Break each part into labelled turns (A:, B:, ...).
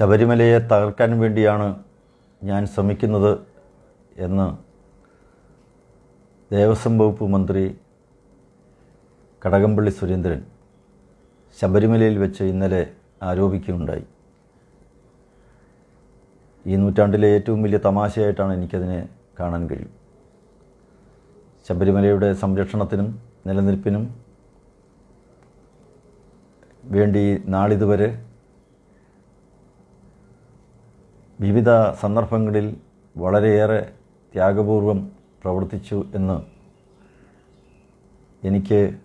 A: ശബരിമലയെ തകർക്കാൻ വേണ്ടിയാണ് ഞാൻ ശ്രമിക്കുന്നത് എന്ന് ദേവസ്വം വകുപ്പ് മന്ത്രി കടകംപള്ളി സുരേന്ദ്രൻ ശബരിമലയിൽ വെച്ച് ഇന്നലെ ആരോപിക്കുകയുണ്ടായി. ഈ നൂറ്റാണ്ടിലെ ഏറ്റവും വലിയ തമാശയായിട്ടാണ് എനിക്കതിനെ കാണാൻ കഴിയും. ശബരിമലയുടെ സംരക്ഷണത്തിനും നിലനിൽപ്പിനും വേണ്ടി നാളിതുവരെ വിവിധ സന്ദർഭങ്ങളിൽ വളരെയേറെ ത്യാഗപൂർവം പ്രവർത്തിച്ചു എന്ന് എനിക്ക്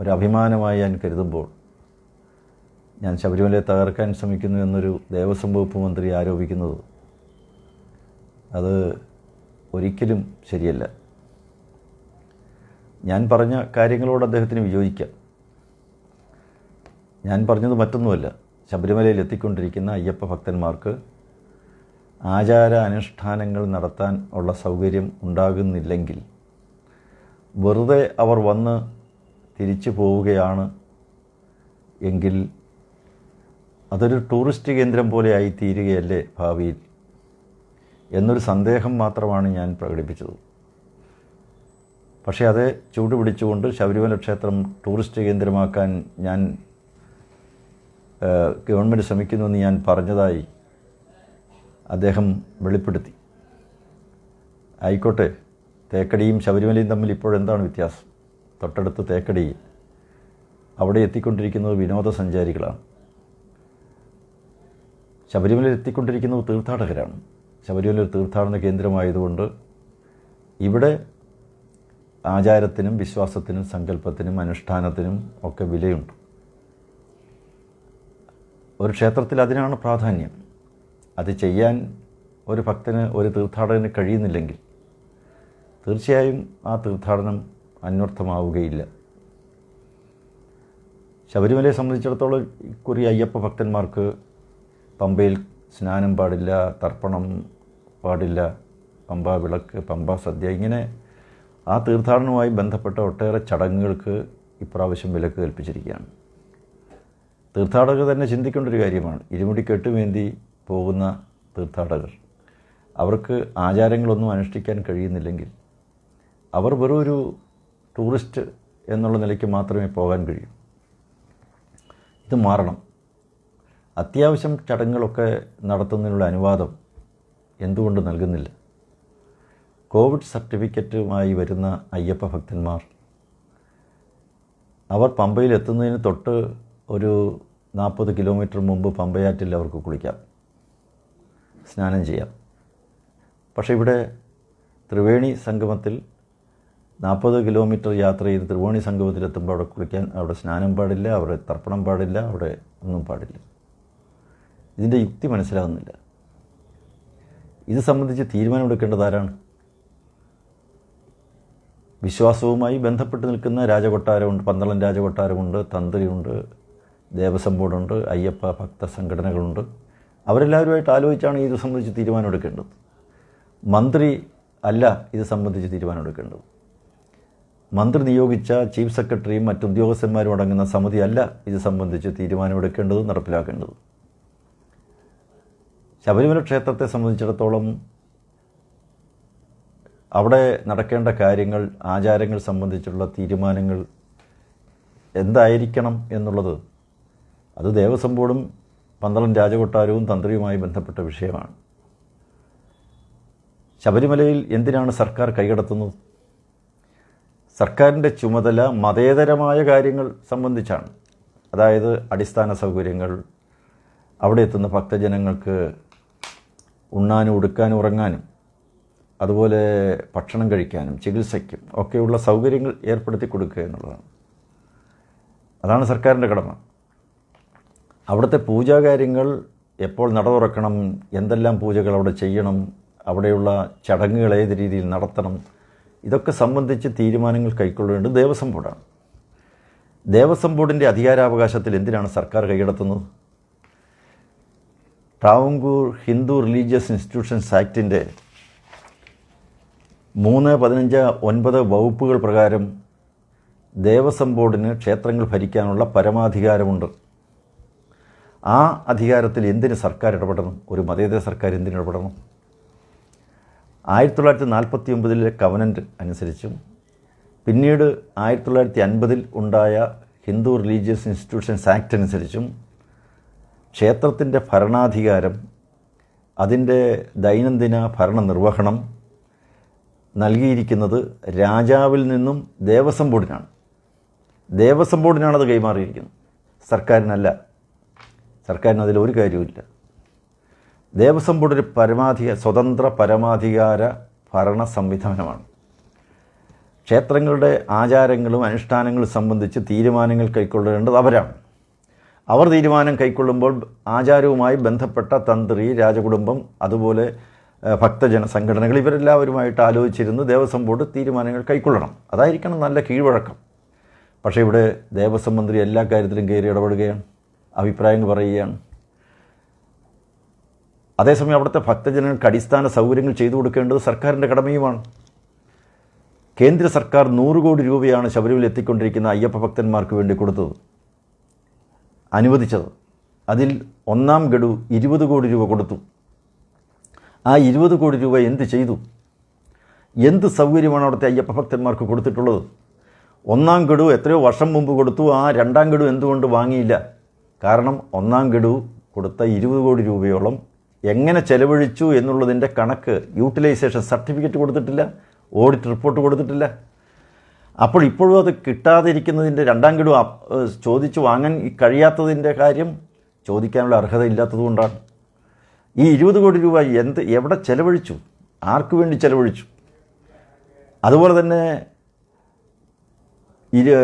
A: ഒരഭിമാനമായി ഞാൻ കരുതുമ്പോൾ ഞാൻ ശബരിമലയെ തകർക്കാൻ ശ്രമിക്കുന്നു എന്നൊരു ദേവസ്വം വകുപ്പ് മന്ത്രി ആരോപിക്കുന്നത് അത് ഒരിക്കലും ശരിയല്ല. ഞാൻ പറഞ്ഞ കാര്യങ്ങളോട് അദ്ദേഹത്തിന് വിയോജിക്കാം. ഞാൻ പറഞ്ഞത് മറ്റൊന്നുമല്ല. ശബരിമലയിൽ എത്തിക്കൊണ്ടിരിക്കുന്ന അയ്യപ്പ ഭക്തന്മാർക്ക് ആചാര അനുഷ്ഠാനങ്ങൾ നടത്താൻ ഉള്ള സൗകര്യം ഉണ്ടാകുന്നില്ലെങ്കിൽ വെറുതെ അവർ വന്ന് തിരിച്ചു പോവുകയാണ് എങ്കിൽ അതൊരു ടൂറിസ്റ്റ് കേന്ദ്രം പോലെ ആയി തീരുകയല്ലേ ഭാവിയിൽ? എന്നൊരു സന്ദേഹം മാത്രമാണ് ഞാൻ പ്രകടിപ്പിച്ചത്. പക്ഷേ അത് ചൂടുപിടിച്ചുകൊണ്ട് ശബരിമല ക്ഷേത്രം ടൂറിസ്റ്റ് കേന്ദ്രമാക്കാൻ ഞാൻ ഗവൺമെന്റ് ശ്രമിക്കുന്നുവെന്ന് ഞാൻ പറഞ്ഞതായി അദ്ദേഹം വെളിപ്പെടുത്തി. ആയിക്കോട്ടെ തേക്കടിയും ശബരിമലയും തമ്മിൽ ഇപ്പോഴെന്താണ് വ്യത്യാസം? തൊട്ടടുത്ത് തേക്കടി അവിടെ എത്തിക്കൊണ്ടിരിക്കുന്നത് വിനോദസഞ്ചാരികളാണ്. ശബരിമലയിൽ എത്തിക്കൊണ്ടിരിക്കുന്നത് തീർത്ഥാടകരാണ്. ശബരിമല ഒരു തീർത്ഥാടന കേന്ദ്രമായതുകൊണ്ട് ഇവിടെ ആചാരത്തിനും വിശ്വാസത്തിനും സങ്കല്പത്തിനും അനുഷ്ഠാനത്തിനും ഒക്കെ വിലയുണ്ട്. ഒരു ക്ഷേത്രത്തിൽ അതിനാണ് പ്രാധാന്യം. അത് ചെയ്യാൻ ഒരു ഭക്തന് ഒരു തീർത്ഥാടകന് കഴിയുന്നില്ലെങ്കിൽ തീർച്ചയായും ആ തീർത്ഥാടനം അന്വർത്ഥമാവുകയില്ല. ശബരിമലയെ സംബന്ധിച്ചിടത്തോളം ഇക്കുറി അയ്യപ്പ ഭക്തന്മാർക്ക് പമ്പയിൽ സ്നാനം പാടില്ല തർപ്പണം പാടില്ല പമ്പ വിളക്ക് പമ്പ സദ്യ ഇങ്ങനെ ആ തീർത്ഥാടനവുമായി ബന്ധപ്പെട്ട ഒട്ടേറെ ചടങ്ങുകൾക്ക് ഇപ്രാവശ്യം വിലക്ക് കൽപ്പിച്ചിരിക്കുകയാണ്. തീർത്ഥാടകർ തന്നെ ചിന്തിക്കേണ്ട ഒരു കാര്യമാണ്. ഇരുമുടി കെട്ടുമേന്തി പോകുന്ന തീർത്ഥാടകർ. അവർക്ക് ആചാരങ്ങളൊന്നും അനുഷ്ഠിക്കാൻ കഴിയുന്നില്ലെങ്കിൽ അവർ വെറും ഒരു ടൂറിസ്റ്റ് എന്നുള്ള നിലയ്ക്ക് മാത്രമേ പോകാൻ കഴിയൂ. ഇത് മാറണം. അത്യാവശ്യം ചടങ്ങുകളൊക്കെ നടത്തുന്നതിനുള്ള അനുവാദം എന്തുകൊണ്ട് നൽകുന്നില്ല? കോവിഡ് സർട്ടിഫിക്കറ്റുമായി വരുന്ന അയ്യപ്പ ഭക്തന്മാർ അവർ പമ്പയിൽ എത്തുന്നതിന് തൊട്ട് ഒരു നാൽപ്പത് കിലോമീറ്റർ മുമ്പ് പമ്പയാറ്റിൽ അവർക്ക് കുളിക്കാം. സ്നാനം ചെയ്യാം. പക്ഷേ ഇവിടെ ത്രിവേണി സംഗമത്തിൽ നാൽപ്പത് കിലോമീറ്റർ യാത്ര ചെയ്ത് ത്രിവേണി സംഗമത്തിലെത്തുമ്പോൾ അവിടെ കുളിക്കാൻ അവിടെ സ്നാനം പാടില്ല അവിടെ തർപ്പണം പാടില്ല അവിടെ ഒന്നും പാടില്ല. ഇതിന്റെ യുക്തി മനസ്സിലാകുന്നില്ല ഇത് സംബന്ധിച്ച് തീരുമാനമെടുക്കേണ്ടത് ആരാണ്? വിശ്വാസവുമായി ബന്ധപ്പെട്ട് നിൽക്കുന്ന രാജകൊട്ടാരമുണ്ട് പന്തളം രാജകൊട്ടാരമുണ്ട് തന്ത്രിയുണ്ട് ദേവസ്വം ബോർഡുണ്ട് അയ്യപ്പ ഭക്ത സംഘടനകളുണ്ട്. അവരെല്ലാവരുമായിട്ട് ആലോചിച്ചാണ് ഇത് സംബന്ധിച്ച് തീരുമാനമെടുക്കേണ്ടത് മന്ത്രി അല്ല ഇത് സംബന്ധിച്ച് തീരുമാനമെടുക്കേണ്ടത് മന്ത്രി നിയോഗിച്ച ചീഫ് സെക്രട്ടറിയും മറ്റു ഉദ്യോഗസ്ഥന്മാരും അടങ്ങുന്ന സമിതി അല്ല ഇത് സംബന്ധിച്ച് തീരുമാനമെടുക്കേണ്ടത് നടപ്പിലാക്കേണ്ടത്. ശബരിമല ക്ഷേത്രത്തെ സംബന്ധിച്ചിടത്തോളം അവിടെ നടക്കേണ്ട കാര്യങ്ങൾ ആചാരങ്ങൾ സംബന്ധിച്ചുള്ള തീരുമാനങ്ങൾ എന്തായിരിക്കണം എന്നുള്ളത് അത് ദേവസ്വം ബോർഡും പന്തളം രാജകൊട്ടാരവും തന്ത്രിയുമായി ബന്ധപ്പെട്ട വിഷയമാണ്. ശബരിമലയിൽ എന്തിനാണ് സർക്കാർ കൈകടത്തുന്നത്? സർക്കാരിന്റെ ചുമതല മതേതരമായ കാര്യങ്ങൾ സംബന്ധിച്ചാണ്. അതായത് അടിസ്ഥാന സൗകര്യങ്ങൾ അവിടെ എത്തുന്ന ഭക്തജനങ്ങൾക്ക് ഉണ്ണാനും ഉടുക്കാനും ഉറങ്ങാനും അതുപോലെ ഭക്ഷണം കഴിക്കാനും ചികിത്സയ്ക്കും ഒക്കെയുള്ള സൗകര്യങ്ങൾ ഏർപ്പെടുത്തി കൊടുക്കുക എന്നുള്ളതാണ്. അതാണ് സർക്കാരിന്റെ കടമ. അവിടുത്തെ പൂജാകാര്യങ്ങൾ എപ്പോൾ നട തുറക്കണം എന്തെല്ലാം പൂജകൾ അവിടെ ചെയ്യണം അവിടെയുള്ള ചടങ്ങുകൾ ഏത് രീതിയിൽ നടത്തണം ഇതൊക്കെ സംബന്ധിച്ച് തീരുമാനങ്ങൾ കൈക്കൊള്ളേണ്ടത് ദേവസ്വം ബോർഡാണ്. ദേവസ്വം ബോർഡിന്റെ അധികാരാവകാശത്തിൽ എന്തിനാണ് സർക്കാർ കൈകടത്തുന്നത് ട്രാവങ്കൂർ ഹിന്ദു റിലീജിയസ് ഇൻസ്റ്റിറ്റ്യൂഷൻസ് ആക്ടിന്റെ മൂന്ന് പതിനഞ്ച് ഒൻപത് വകുപ്പുകൾ പ്രകാരം ദേവസ്വം ബോർഡിന് ക്ഷേത്രങ്ങൾ ഭരിക്കാനുള്ള പരമാധികാരമുണ്ട്. ആ അധികാരത്തിൽ എന്തിന് സർക്കാർ ഇടപെടണം? ഒരു മതേതര സർക്കാർ എന്തിന് ഇടപെടണം? ആയിരത്തി തൊള്ളായിരത്തി നാൽപ്പത്തി ഒമ്പതിലെ കവനന്റ് അനുസരിച്ചും പിന്നീട് ആയിരത്തി തൊള്ളായിരത്തി അൻപതിൽ ഉണ്ടായ ഹിന്ദു റിലീജിയസ് ഇൻസ്റ്റിറ്റ്യൂഷൻസ് ആക്ട് അനുസരിച്ചും ക്ഷേത്രത്തിന്റെ ഭരണാധികാരം അതിന്റെ ദൈനംദിന ഭരണ നിർവഹണം നൽകിയിരിക്കുന്നത് രാജാവിൽ നിന്നും ദേവസ്വം ബോർഡിനാണ്. ദേവസ്വം ബോർഡിനാണ് അത് കൈമാറിയിരിക്കുന്നത്. സർക്കാരിനല്ല. സർക്കാരിന് അതിൽ ഒരു കാര്യവുമില്ല. ദേവസ്വം ബോർഡ് ഒരു പരമാധിക സ്വതന്ത്ര പരമാധികാര ഭരണ സംവിധാനമാണ്. ക്ഷേത്രങ്ങളുടെ ആചാരങ്ങളും അനുഷ്ഠാനങ്ങളും സംബന്ധിച്ച് തീരുമാനങ്ങൾ കൈക്കൊള്ളേണ്ടത് അവരാണ്. അവർ തീരുമാനം കൈക്കൊള്ളുമ്പോൾ ആചാരവുമായി ബന്ധപ്പെട്ട തന്ത്രി രാജകുടുംബം അതുപോലെ ഭക്തജന സംഘടനകൾ ഇവരെല്ലാവരുമായിട്ട് ആലോചിച്ചിരുന്ന് ദേവസ്വം ബോർഡ് തീരുമാനങ്ങൾ കൈക്കൊള്ളണം. അതായിരിക്കണം നല്ല കീഴ്വഴക്കം. പക്ഷേ ഇവിടെ ദേവസ്വം മന്ത്രി എല്ലാ കാര്യത്തിലും കയറി ഇടപെടുകയാണ്. അഭിപ്രായങ്ങൾ പറയുകയാണ്. അതേസമയം അവിടുത്തെ ഭക്തജനങ്ങൾക്ക് അടിസ്ഥാന സൗകര്യങ്ങൾ ചെയ്തു കൊടുക്കേണ്ടത് സർക്കാരിന്റെ കടമയുമാണ്. കേന്ദ്ര സർക്കാർ നൂറ് കോടി രൂപയാണ് ശബരിമല എത്തിക്കൊണ്ടിരിക്കുന്ന അയ്യപ്പ ഭക്തന്മാർക്ക് വേണ്ടി കൊടുത്തത് അനുവദിച്ചത്. അതിൽ ഒന്നാം ഗഡു ഇരുപത് കോടി രൂപ കൊടുത്തു. ആ ഇരുപത് കോടി രൂപ എന്ത് ചെയ്തു? എന്ത് സൗകര്യമാണ് അവിടുത്തെ അയ്യപ്പ ഭക്തന്മാർക്ക് കൊടുത്തിട്ടുള്ളത്? ഒന്നാം ഗഡു എത്രയോ വർഷം മുമ്പ് കൊടുത്തു ആ രണ്ടാം ഗഡു എന്തുകൊണ്ട് വാങ്ങിയില്ല? കാരണം ഒന്നാം ഗഡു കൊടുത്ത ഇരുപത് കോടി രൂപയോളം എങ്ങനെ ചെലവഴിച്ചു എന്നുള്ളതിന്റെ കണക്ക് യൂട്ടിലൈസേഷൻ സർട്ടിഫിക്കറ്റ് കൊടുത്തിട്ടില്ല ഓഡിറ്റ് റിപ്പോർട്ട് കൊടുത്തിട്ടില്ല. അപ്പോൾ ഇപ്പോഴും അത് കിട്ടാതിരിക്കുന്നതിന്റെ രണ്ടാം ഗഡു ചോദിച്ചു വാങ്ങാൻ കഴിയാത്തതിന്റെ കാര്യം ചോദിക്കാനുള്ള അർഹത ഇല്ലാത്തതുകൊണ്ടാണ് ഈ ഇരുപത് കോടി രൂപ എന്ത് എവിടെ ചെലവഴിച്ചു? ആർക്കു വേണ്ടി ചെലവഴിച്ചു? അതുപോലെ തന്നെ ഇരു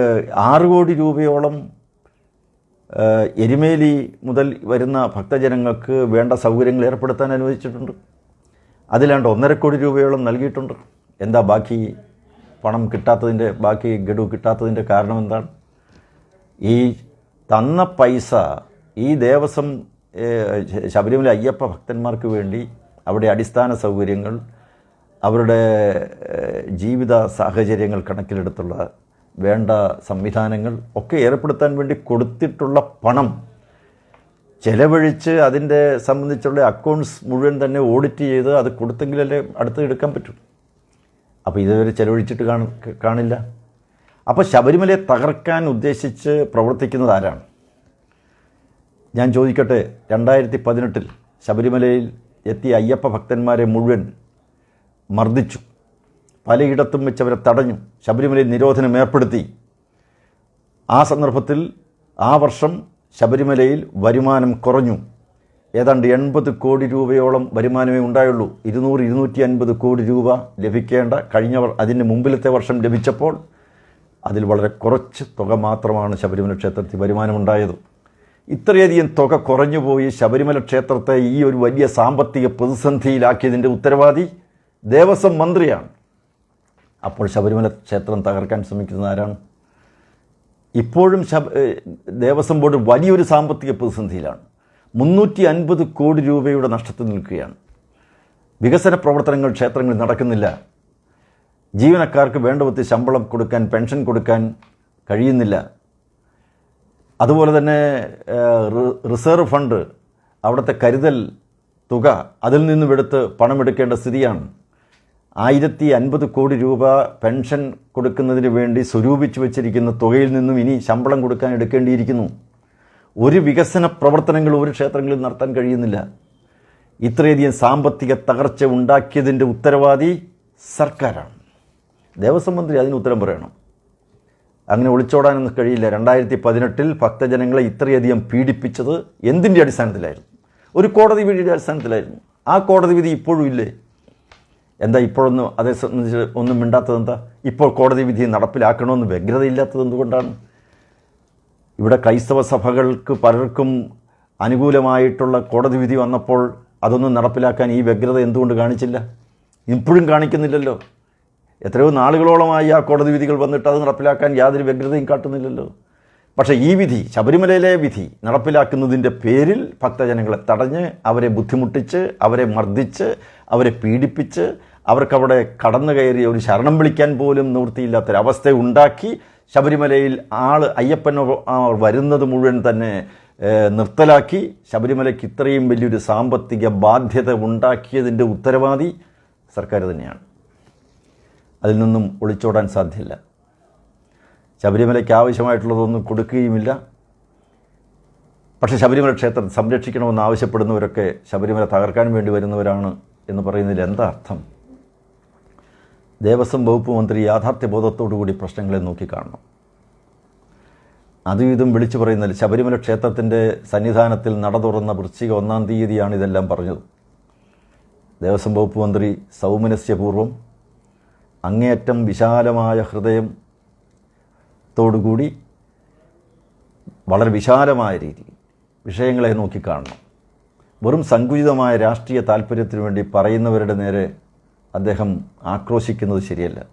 A: ആറ് കോടി രൂപയോളം എരുമേലി മുതൽ വരുന്ന ഭക്തജനങ്ങൾക്ക് വേണ്ട സൗകര്യങ്ങൾ ഏർപ്പെടുത്താൻ അനുവദിച്ചിട്ടുണ്ട്. അതിലാണ്ട് ഒന്നര കോടി രൂപയോളം നൽകിയിട്ടുണ്ട്. എന്താ ബാക്കി പണം കിട്ടാത്തതിന്റെ ബാക്കി ഗഡു കിട്ടാത്തതിന്റെ കാരണം എന്താണ്? ഈ തന്ന പൈസ ഈ ദേവസ്വം ശബരിമല അയ്യപ്പ ഭക്തന്മാർക്ക് വേണ്ടി അവിടെ അടിസ്ഥാന സൗകര്യങ്ങൾ അവരുടെ ജീവിത സാഹചര്യങ്ങൾ കണക്കിലെടുത്തുള്ള വേണ്ട സംവിധാനങ്ങൾ ഒക്കെ ഏർപ്പെടുത്താൻ വേണ്ടി കൊടുത്തിട്ടുള്ള പണം ചെലവഴിച്ച് അതിന്റെ സംബന്ധിച്ചുള്ള അക്കൗണ്ട്സ് മുഴുവൻ തന്നെ ഓഡിറ്റ് ചെയ്ത് അത് കൊടുത്തെങ്കിലല്ലേ അടുത്ത് എടുക്കാൻ പറ്റും. അപ്പോൾ ഇതുവരെ ചെലവഴിച്ചിട്ട് കാണ കാണില്ല. അപ്പോൾ ശബരിമലയെ തകർക്കാൻ ഉദ്ദേശിച്ച് പ്രവർത്തിക്കുന്നത് ആരാണ്? ഞാൻ ചോദിക്കട്ടെ രണ്ടായിരത്തി പതിനെട്ടിൽ ശബരിമലയിൽ എത്തിയ അയ്യപ്പ ഭക്തന്മാരെ മുഴുവൻ മർദ്ദിച്ചു. പലയിടത്തും വെച്ച് അവരെ തടഞ്ഞു. ശബരിമലയിൽ നിരോധനം ഏർപ്പെടുത്തി. ആ സന്ദർഭത്തിൽ ആ വർഷം ശബരിമലയിൽ വരുമാനം കുറഞ്ഞു. ഏതാണ്ട് എൺപത് കോടി രൂപയോളം വരുമാനമേ ഉണ്ടായുള്ളൂ. ഇരുന്നൂറ് ഇരുന്നൂറ്റി അൻപത് കോടി രൂപ ലഭിക്കേണ്ട കഴിഞ്ഞ അതിന് മുമ്പിലത്തെ വർഷം ലഭിച്ചപ്പോൾ അതിൽ വളരെ കുറച്ച് തുക മാത്രമാണ് ശബരിമല ക്ഷേത്രത്തിൽ വരുമാനമുണ്ടായത്. ഇത്രയധികം തുക കുറഞ്ഞുപോയി ശബരിമല ക്ഷേത്രത്തെ ഈ ഒരു വലിയ സാമ്പത്തിക പ്രതിസന്ധിയിലാക്കിയതിന്റെ ഉത്തരവാദി ദേവസ്വം മന്ത്രിയാണ്. അപ്പോൾ ശബരിമല ക്ഷേത്രം തകർക്കാൻ ശ്രമിക്കുന്ന ആരാണ്? ഇപ്പോഴും ശബ ദേവസ്വം ബോർഡ് വലിയൊരു സാമ്പത്തിക പ്രതിസന്ധിയിലാണ്. മുന്നൂറ്റി അൻപത് കോടി രൂപയുടെ നഷ്ടത്തിൽ നിൽക്കുകയാണ്. വികസന പ്രവർത്തനങ്ങൾ ക്ഷേത്രങ്ങളിൽ നടക്കുന്നില്ല. ജീവനക്കാർക്ക് വേണ്ടവത്തി ശമ്പളം കൊടുക്കാൻ പെൻഷൻ കൊടുക്കാൻ കഴിയുന്നില്ല. അതുപോലെ തന്നെ റിസർവ് ഫണ്ട് അവിടുത്തെ കരുതൽ തുക അതിൽ നിന്നും എടുത്ത് പണമെടുക്കേണ്ട സ്ഥിതിയാണ്. ആയിരത്തി അൻപത് കോടി രൂപ പെൻഷൻ കൊടുക്കുന്നതിന് വേണ്ടി സ്വരൂപിച്ചു വച്ചിരിക്കുന്ന തുകയിൽ നിന്നും ഇനി ശമ്പളം കൊടുക്കാൻ എടുക്കേണ്ടിയിരിക്കുന്നു. ഒരു വികസന പ്രവർത്തനങ്ങൾ ഒരു ക്ഷേത്രങ്ങളിൽ നടത്താൻ കഴിയുന്നില്ല. ഇത്രയധികം സാമ്പത്തിക തകർച്ച ഉണ്ടാക്കിയതിന്റെ ഉത്തരവാദി സർക്കാരാണ്. ദേവസ്വം മന്ത്രി അതിന് ഉത്തരം പറയണം. അങ്ങനെ ഒളിച്ചോടാനൊന്നും കഴിയില്ല. രണ്ടായിരത്തി പതിനെട്ടിൽ ഭക്തജനങ്ങളെ ഇത്രയധികം പീഡിപ്പിച്ചത് എന്തിന്റെ അടിസ്ഥാനത്തിലായിരുന്നു? ഒരു കോടതി വിധിയുടെ അടിസ്ഥാനത്തിലായിരുന്നു. ആ കോടതി വിധി ഇപ്പോഴും ഇല്ലേ? എന്താ ഇപ്പോഴൊന്നും അതേ സംബന്ധിച്ച് ഒന്നും മിണ്ടാത്തത് എന്താ ഇപ്പോൾ കോടതി വിധി നടപ്പിലാക്കണമെന്ന് വ്യഗ്രതയില്ലാത്തത് എന്തുകൊണ്ടാണ്? ഇവിടെ ക്രൈസ്തവ സഭകൾക്ക് പലർക്കും അനുകൂലമായിട്ടുള്ള കോടതി വിധി വന്നപ്പോൾ അതൊന്നും നടപ്പിലാക്കാൻ ഈ വ്യഗ്രത എന്തുകൊണ്ട് കാണിച്ചില്ല? ഇപ്പോഴും കാണിക്കുന്നില്ലല്ലോ. എത്രയോ നാളുകളോളമായി ആ കോടതി വിധികൾ വന്നിട്ട് അത് നടപ്പിലാക്കാൻ യാതൊരു വ്യഗ്രതയും കാട്ടുന്നില്ലല്ലോ. പക്ഷേ ഈ വിധി ശബരിമലയിലെ വിധി നടപ്പിലാക്കുന്നതിന്റെ പേരിൽ ഭക്തജനങ്ങളെ തടഞ്ഞ് അവരെ ബുദ്ധിമുട്ടിച്ച് അവരെ മർദ്ദിച്ച് അവരെ പീഡിപ്പിച്ച് അവർക്കവിടെ കടന്നു കയറി ഒരു ശരണം വിളിക്കാൻ പോലും നിവൃത്തിയില്ലാത്തൊരവസ്ഥ ഉണ്ടാക്കി ശബരിമലയിൽ ആൾ അയ്യപ്പൻ വരുന്നത് മുഴുവൻ തന്നെ നിർത്തലാക്കി. ശബരിമലയ്ക്ക് ഇത്രയും വലിയൊരു സാമ്പത്തിക ബാധ്യത ഉണ്ടാക്കിയതിന്റെ ഉത്തരവാദി സർക്കാർ തന്നെയാണ്. അതിൽ നിന്നും ഒളിച്ചോടാൻ സാധ്യമല്ല ശബരിമലയ്ക്ക് ആവശ്യമായിട്ടുള്ളതൊന്നും കൊടുക്കുകയുമില്ല. പക്ഷേ ശബരിമല ക്ഷേത്രം സംരക്ഷിക്കണമെന്ന് ആവശ്യപ്പെടുന്നവരൊക്കെ ശബരിമല തകർക്കാൻ വേണ്ടി വരുന്നവരാണ് എന്ന് പറയുന്നതിൽ എന്താ അർത്ഥം? ദേവസ്വം വകുപ്പ് മന്ത്രി യാഥാർത്ഥ്യബോധത്തോടു കൂടി പ്രശ്നങ്ങളെ നോക്കിക്കാണണം. അതും ഇതും വിളിച്ചു പറയുന്നതിൽ ശബരിമല ക്ഷേത്രത്തിന്റെ സന്നിധാനത്തിൽ നട തുറന്ന വൃശ്ചിക ഒന്നാം തീയതിയാണ് ഇതെല്ലാം പറഞ്ഞത്. ദേവസ്വം വകുപ്പ് മന്ത്രി സൗമനസ്യപൂർവം അങ്ങേയറ്റം വിശാലമായ ഹൃദയം ത്തോടുകൂടി വളരെ വിശാലമായ രീതിയിൽ വിഷയങ്ങളെ നോക്കിക്കാണണം വെറും സങ്കുചിതമായ രാഷ്ട്രീയ താല്പര്യത്തിന് വേണ്ടി പറയുന്നവരുടെ നേരെ അദ്ദേഹം ആക്രോശിക്കുന്നത് ശരിയല്ല.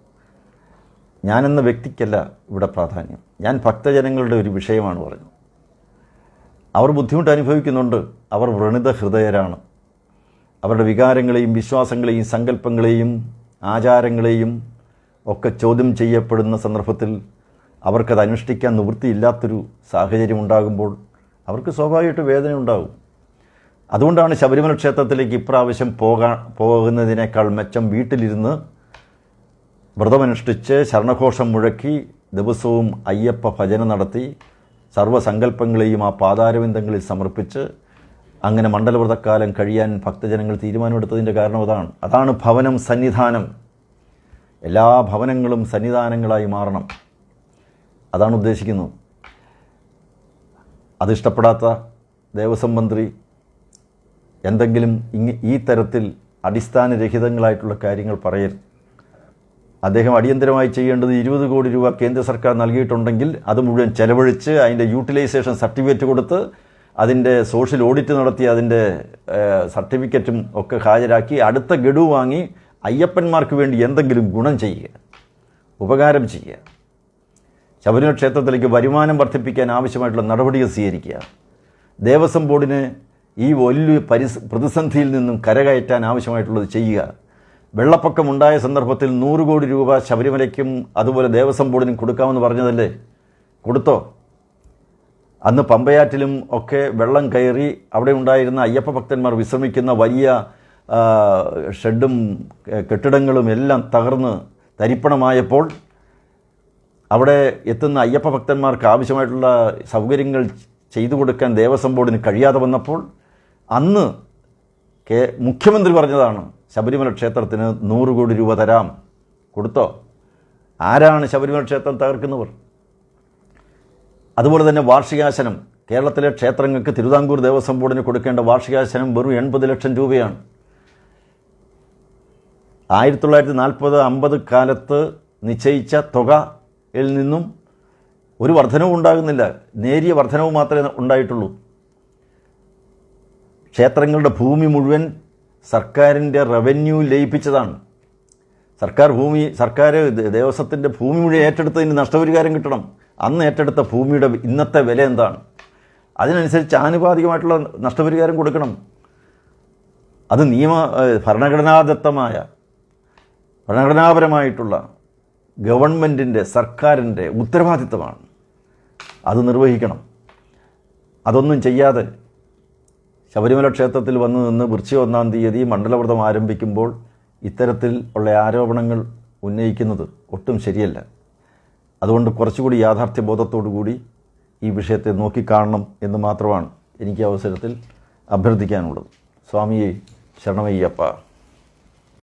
A: ഞാനെന്ന വ്യക്തിക്കല്ല ഇവിടെ പ്രാധാന്യം. ഞാൻ ഭക്തജനങ്ങളുടെ ഒരു വിഷയമാണ് പറഞ്ഞു അവർ ബുദ്ധിമുട്ട് അനുഭവിക്കുന്നുണ്ട്. അവർ വ്രണിത ഹൃദയരാണ്. അവരുടെ വികാരങ്ങളെയും വിശ്വാസങ്ങളെയും സങ്കല്പങ്ങളെയും ആചാരങ്ങളെയും ഒക്കെ ചോദ്യം ചെയ്യപ്പെടുന്ന സന്ദർഭത്തിൽ അവർക്കത് അനുഷ്ഠിക്കാൻ നിവൃത്തിയില്ലാത്തൊരു സാഹചര്യം ഉണ്ടാകുമ്പോൾ അവർക്ക് സ്വാഭാവികമായിട്ട് വേദന ഉണ്ടാകും. അതുകൊണ്ടാണ് ശബരിമല ക്ഷേത്രത്തിലേക്ക് ഇപ്രാവശ്യം പോകാൻ പോകുന്നതിനേക്കാൾ മെച്ചം വീട്ടിലിരുന്ന് വ്രതമനുഷ്ഠിച്ച് ശരണഘോഷം മുഴക്കി ദിവസവും അയ്യപ്പ ഭജന നടത്തി സർവസങ്കല്പങ്ങളെയും ആ പാതാരവിന്ദങ്ങളിൽ സമർപ്പിച്ച് അങ്ങനെ മണ്ഡലവ്രതക്കാലം കഴിയാൻ ഭക്തജനങ്ങൾ തീരുമാനമെടുത്തതിന്റെ കാരണം അതാണ്. അതാണ് ഭവനം സന്നിധാനം. എല്ലാ ഭവനങ്ങളും സന്നിധാനങ്ങളായി മാറണം. അതാണ് ഉദ്ദേശിക്കുന്നത്. അതിഷ്ടപ്പെടാത്ത ദേവസ്വം മന്ത്രി എന്തെങ്കിലും ഇങ്ങ ഈ തരത്തിൽ അടിസ്ഥാനരഹിതങ്ങളായിട്ടുള്ള കാര്യങ്ങൾ പറയരുത് അദ്ദേഹം അടിയന്തരമായി ചെയ്യേണ്ടത് ഇരുപത് കോടി രൂപ കേന്ദ്ര സർക്കാർ നൽകിയിട്ടുണ്ടെങ്കിൽ അത് മുഴുവൻ ചെലവഴിച്ച് അതിന്റെ യൂട്ടിലൈസേഷൻ സർട്ടിഫിക്കറ്റ് കൊടുത്ത് അതിന്റെ സോഷ്യൽ ഓഡിറ്റ് നടത്തി അതിന്റെ സർട്ടിഫിക്കറ്റും ഒക്കെ ഹാജരാക്കി അടുത്ത ഗഡു വാങ്ങി അയ്യപ്പന്മാർക്ക് വേണ്ടി എന്തെങ്കിലും ഗുണം ചെയ്യുക ഉപകാരം ചെയ്യുക. ശബരിമല ക്ഷേത്രത്തിലേക്ക് വരുമാനം വർദ്ധിപ്പിക്കാൻ ആവശ്യമായിട്ടുള്ള നടപടികൾ സ്വീകരിക്കുക ദേവസ്വം ബോർഡിന് ഈ വലിയ പരിസ് പ്രതിസന്ധിയിൽ നിന്നും കരകയറ്റാൻ ആവശ്യമായിട്ടുള്ളത് ചെയ്യുക. വെള്ളപ്പൊക്കമുണ്ടായ സന്ദർഭത്തിൽ നൂറ് കോടി രൂപ ശബരിമലയ്ക്കും അതുപോലെ ദേവസ്വം ബോർഡിനും കൊടുക്കാമെന്ന് പറഞ്ഞതല്ലേ? കൊടുത്തോ? അന്ന് പമ്പയാറ്റിലും ഒക്കെ വെള്ളം കയറി അവിടെ ഉണ്ടായിരുന്ന അയ്യപ്പ ഭക്തന്മാർ വിശ്രമിക്കുന്ന വലിയ ഷെഡും കെട്ടിടങ്ങളും എല്ലാം തകർന്ന് തരിപ്പണമായപ്പോൾ അവിടെ എത്തുന്ന അയ്യപ്പ ഭക്തന്മാർക്ക് ആവശ്യമായിട്ടുള്ള സൗകര്യങ്ങൾ ചെയ്തു കൊടുക്കാൻ ദേവസ്വം ബോർഡിന് കഴിയാതെ വന്നപ്പോൾ അന്ന് കെ മുഖ്യമന്ത്രി പറഞ്ഞതാണ് ശബരിമല ക്ഷേത്രത്തിന് നൂറ് കോടി രൂപ തരാം. കൊടുത്തോ? ആരാണ് ശബരിമല ക്ഷേത്രം തകർക്കുന്നവർ? അതുപോലെ തന്നെ വാർഷികാശനം. കേരളത്തിലെ ക്ഷേത്രങ്ങൾക്ക് തിരുവിതാംകൂർ ദേവസ്വം ബോർഡിന് കൊടുക്കേണ്ട വാർഷികാശനം വെറും എൺപത് ലക്ഷം രൂപയാണ്. ആയിരത്തി തൊള്ളായിരത്തി നാൽപ്പത് അമ്പത് കാലത്ത് നിശ്ചയിച്ച തുകയിൽ നിന്നും ഒരു വർധനവും ഉണ്ടാകുന്നില്ല. നേരിയ വർധനവ് മാത്രമേ ഉണ്ടായിട്ടുള്ളൂ. ക്ഷേത്രങ്ങളുടെ ഭൂമി മുഴുവൻ സർക്കാരിന്റെ റവന്യൂ ലയിപ്പിച്ചതാണ്. സർക്കാർ ഭൂമി സർക്കാർ ദേവസ്വത്തിന്റെ ഭൂമി മുഴുവൻ ഏറ്റെടുത്തതിന് നഷ്ടപരിഹാരം കിട്ടണം. അന്ന് ഏറ്റെടുത്ത ഭൂമിയുടെ ഇന്നത്തെ വില എന്താണ്? അതിനനുസരിച്ച് ആനുപാതികമായിട്ടുള്ള നഷ്ടപരിഹാരം കൊടുക്കണം. അത് നിയമ ഭരണഘടനാദത്തമായ ഭരണഘടനാപരമായിട്ടുള്ള ഗവൺമെന്റിന്റെ സർക്കാരിന്റെ ഉത്തരവാദിത്തമാണ് അത് നിർവഹിക്കണം. അതൊന്നും ചെയ്യാതെ ശബരിമല ക്ഷേത്രത്തിൽ വന്നു നിന്ന് വൃശ്ചി ഒന്നാം തീയതി മണ്ഡലവ്രതം ആരംഭിക്കുമ്പോൾ ഇത്തരത്തിൽ ഉള്ള ആരോപണങ്ങൾ ഉന്നയിക്കുന്നത് ഒട്ടും ശരിയല്ല. അതുകൊണ്ട് കുറച്ചുകൂടി യാഥാർത്ഥ്യബോധത്തോടു കൂടി ഈ വിഷയത്തെ നോക്കിക്കാണണം എന്ന് മാത്രമാണ് എനിക്ക് അവസരത്തിൽ അഭ്യർത്ഥിക്കാനുള്ളത്. സ്വാമിയെ ശരണമയ്യപ്പ.